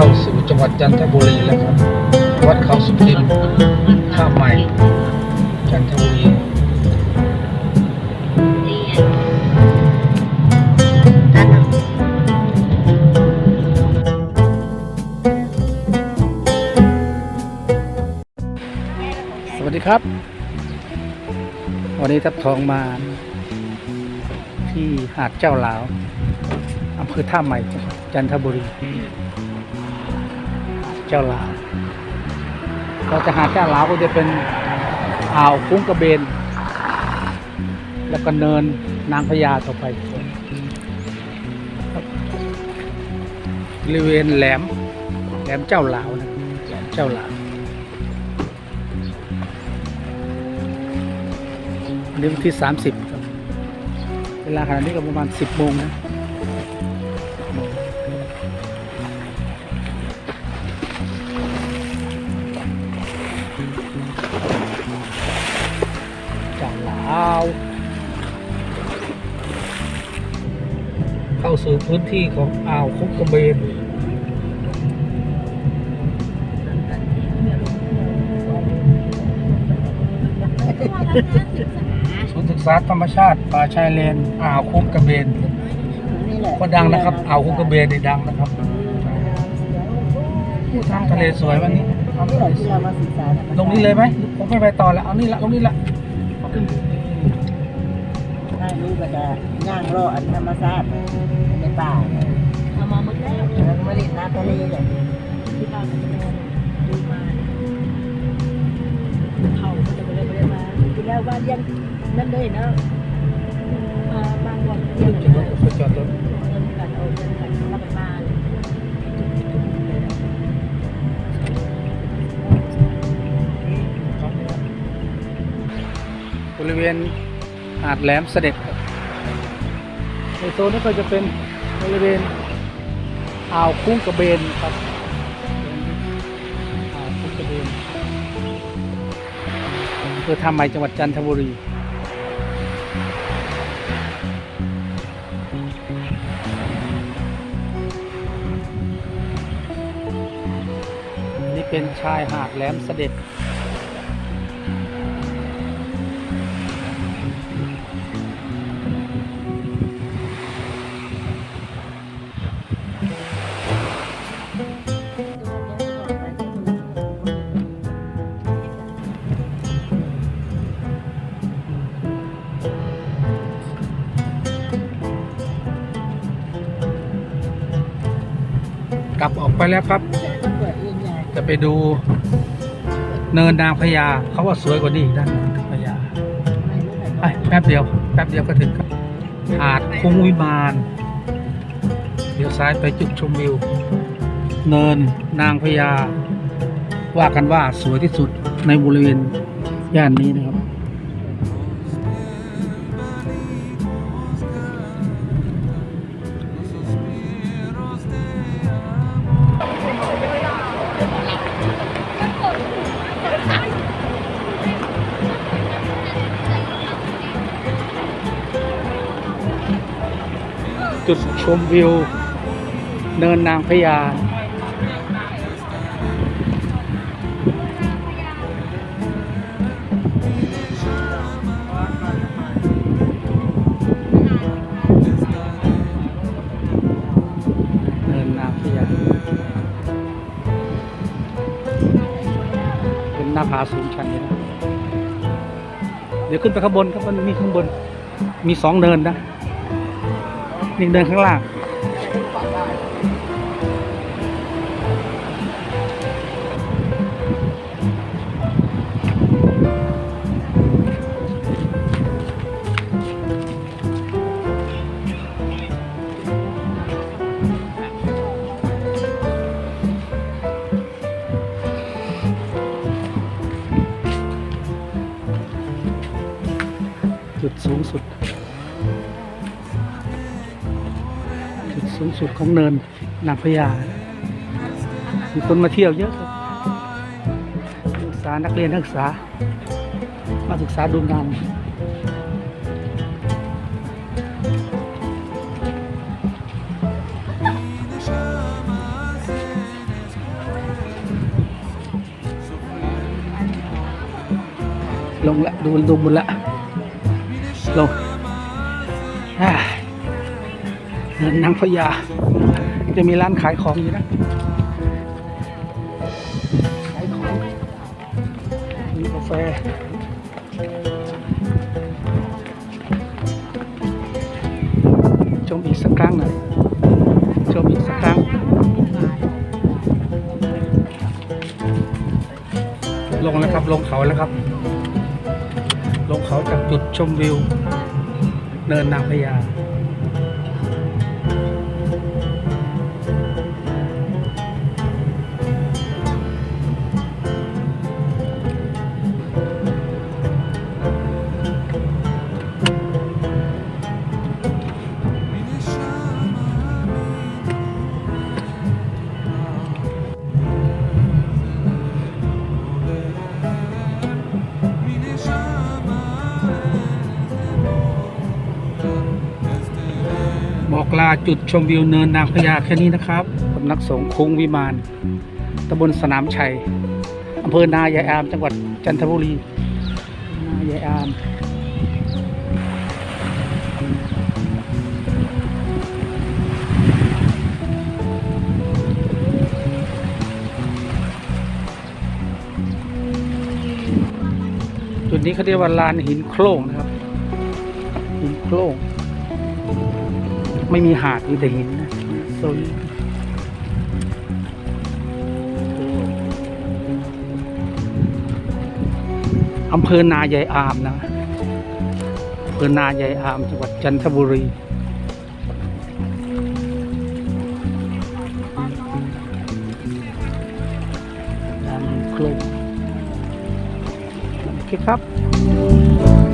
เข้าสู่จังหวัดจันทบุรีแล้วครับ วัดเขาสุกินท่าใหม่ จันทบุรีสวัสดีครับ วันนี้ทับทองมา ที่หาดเจ้าหลาวอำเภอท่าใหม่จันทบุรี เจ้าลาวเราจะหาดเจ้าลาวก็จะเป็นอ่าวคุ้งกระเบน แล้วก็เนินนางพญาต่อไปบริเวณแหลมแหลมเจ้าลาวนะแหลมเจ้าลาวอันนี้วันที่ 30 ครับ เวลาขณะนี้ก็ประมาณ 10โมงนะ พื้นที่ของอ่าวคุกกระเบนศูนย์ศึกษาธรรมชาติป่าชายเลนอ่าวคุกกระเบนก็ดังนะครับ อ่าวคุกกระเบนนี่ดังนะครับทำทะเลสวยวันนี้ลงนี้เลยไหมผมไม่ไปต่อแล้วเอานี่ละลงนี่ละถ้ารู้ก็จะย่างรออันธรรมชาติ ป่าเอามาหมดแล้วแล้วก็มาเล่นน้ำทะเลเลยที่บ้านมันจะนอนดูมาเขาก็จะไปเล่นไปเล่นมาทีแล้วบ้านยังนั่นเลยนะมาบางวันจุยังดไงจุดรนะถจุดจอดรถเงินกันเอาเงินกันเราไปมาบริเวณหาดแหลมเสด็จครับในโซนนี้ก็จะเป็น บริเวณอ่าวคุ้งกระเบนครับอ่าวคุ้งกระเบนอำเภอทำใหม่จังหวัดจันทบุรีนนี้เป็นชายหาดแหลมเสด็จ ไปแล้วครับ จะไปดูเนินนางพญาเขาว่าสวยกว่านี้อีกด้านนึงนางพญาไม่รู้ไหนไปแป๊บเดียว แป๊บเดียวก็ถึงครับหาดคุ้งวิมานเดี๋ยวซ้ายไปจุดชมวิว เนินนางพญาว่ากันว่าสวยที่สุดในบริเวณย่านนี้นะครับ จุดชมวิว เนินนางพญาเนินนางพญาเป็นหน้าผาสูงชันเลยนะเดี๋ยวขึ้นไปข้างบนครับมันมีข้างบน มีสองเนินนะ นี่เดินข้างล่างจุดสูงสุด สูงสุดของเนินนางพญามีคนมาเที่ยวเยอะครับนักศึกษานักเรียนนักศึกษา มาศึกษาดูงานลงละดูดูบุญละลงอ่า นนางพญาจะมีร้านขายของอยู่นะขายของมีกาแฟชมอีกสักครั้งหน่อยชมอีกสักครั้ง ลงแล้วครับ ลงเขาแล้วครับ ลงเขาจากจุดชมวิว เนินนางพญาาจุดชมวิวเนินนางพญาแค่นี้นะครับสำนักสงฆ์คุ้งวิมานตำบลสนามชัยอำเภอนายายอาม จังหวัดจันทบุรี นายายอาม จุดนี้เขาเรียกว่าลานหินโคลงนะครับ หินโคลง ไม่มีหาดมีแต่หินนะโซนนี้อำเภอนายายอามนะอำเภอนายายอามจังหวัดจันทบุรีน้ำโคลงโอเคครับ